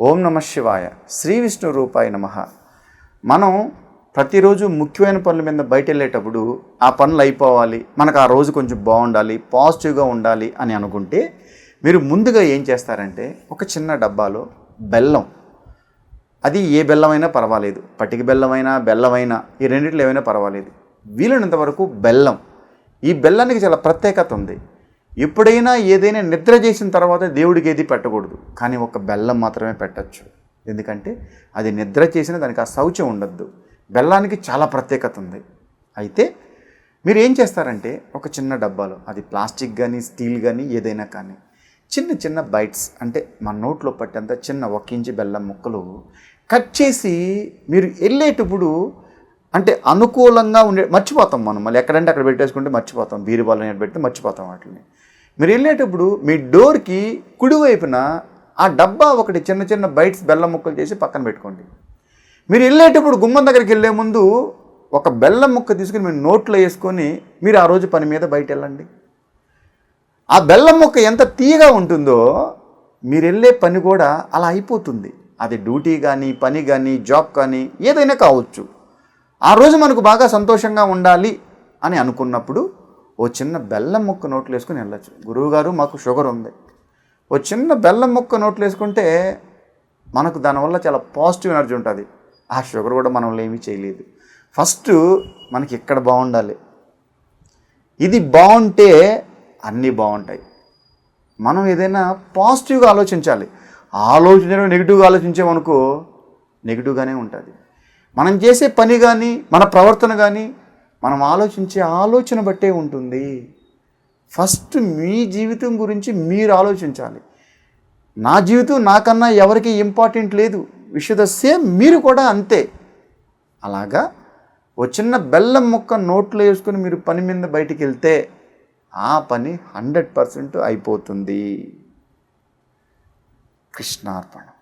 ఓం నమ శివాయ. శ్రీ విష్ణు రూపాయ నమ. మనం ప్రతిరోజు ముఖ్యమైన పనుల మీద బయట వెళ్ళేటప్పుడు ఆ పనులు అయిపోవాలి మనకు ఆ రోజు కొంచెం బాగుండాలి పాజిటివ్గా ఉండాలి అని అనుకుంటే మీరు ముందుగా ఏం చేస్తారంటే ఒక చిన్న డబ్బాలో బెల్లం. అది ఏ బెల్లమైనా పర్వాలేదు. పటిక బెల్లమైనా బెల్లమైనా ఈ రెండిట్లో ఏమైనా పర్వాలేదు. వీలైనంత వరకు బెల్లం. ఈ బెల్లానికి చాలా ప్రత్యేకత ఉంది. ఎప్పుడైనా ఏదైనా నిద్ర చేసిన తర్వాత దేవుడికి ఏది పెట్టకూడదు. కానీ ఒక బెల్లం మాత్రమే పెట్టచ్చు. ఎందుకంటే అది నిద్ర చేసిన దానికి ఆ శౌచం ఉండద్దు. బెల్లానికి చాలా ప్రత్యేకత ఉంది. అయితే మీరు ఏం చేస్తారంటే ఒక చిన్న డబ్బాలో అది ప్లాస్టిక్ కానీ స్టీల్ కానీ ఏదైనా కానీ చిన్న చిన్న బైట్స్ అంటే మన నోట్లో పట్టేంత చిన్న ఒక ఇంచి బెల్లం ముక్కలు కట్ చేసి మీరు వెళ్ళేటప్పుడు అంటే అనుకూలంగా ఉండే మర్చిపోతాం మనం. మళ్ళీ ఎక్కడంటే అక్కడ పెట్టేసుకుంటే మర్చిపోతాం. బీరువాళ్ళని పెడితే మర్చిపోతాం వాటిని. మీరు వెళ్ళేటప్పుడు మీ డోర్కి కుడివైపున ఆ డబ్బా ఒకటి చిన్న చిన్న బైట్స్ బెల్లం ముక్కలు చేసి పక్కన పెట్టుకోండి. మీరు వెళ్ళేటప్పుడు గుమ్మం దగ్గరికి వెళ్ళే ముందు ఒక బెల్లం ముక్క తీసుకుని మీరు నోట్లో వేసుకొని మీరు ఆ రోజు పని మీద బయట వెళ్ళండి. ఆ బెల్లం ముక్క ఎంత తీయగా ఉంటుందో మీరు వెళ్ళే పని కూడా అలా అయిపోతుంది. అది డ్యూటీ కానీ పని కానీ జాబ్ కానీ ఏదైనా కావచ్చు. ఆ రోజు మనకు బాగా సంతోషంగా ఉండాలి అని అనుకున్నప్పుడు ఓ చిన్న బెల్లం ముక్క నోట్లు వేసుకుని వెళ్ళచ్చు. గురువుగారు మాకు షుగర్ ఉంది. ఓ చిన్న బెల్లం ముక్క నోట్లు వేసుకుంటే మనకు దానివల్ల చాలా పాజిటివ్ ఎనర్జీ ఉంటుంది. ఆ షుగర్ కూడా మనం ఏమీ చేయలేదు. ఫస్ట్ మనకి ఇక్కడ బాగుండాలి? ఇది బాగుంటే అన్నీ బాగుంటాయి. మనం ఏదైనా పాజిటివ్గా ఆలోచించాలి. ఆలోచించడం నెగిటివ్గా ఆలోచించామనుకో నెగిటివ్గానే ఉంటుంది. మనం చేసే పని కానీ మన ప్రవర్తన కానీ మనం ఆలోచించే ఆలోచన బట్టే ఉంటుంది. ఫస్ట్ మీ జీవితం గురించి మీరు ఆలోచించాలి. నా జీవితం నాకన్నా ఎవరికి ఇంపార్టెంట్ లేదు. విషయ ద సేమ్ మీరు కూడా అంతే. అలాగా ఓ చిన్న బెల్లం ముక్క నోట్లో వేసుకుని మీరు పని మీద బయటికి వెళ్తే ఆ పని హండ్రెడ్ పర్సెంట్ అయిపోతుంది. కృష్ణార్పణం.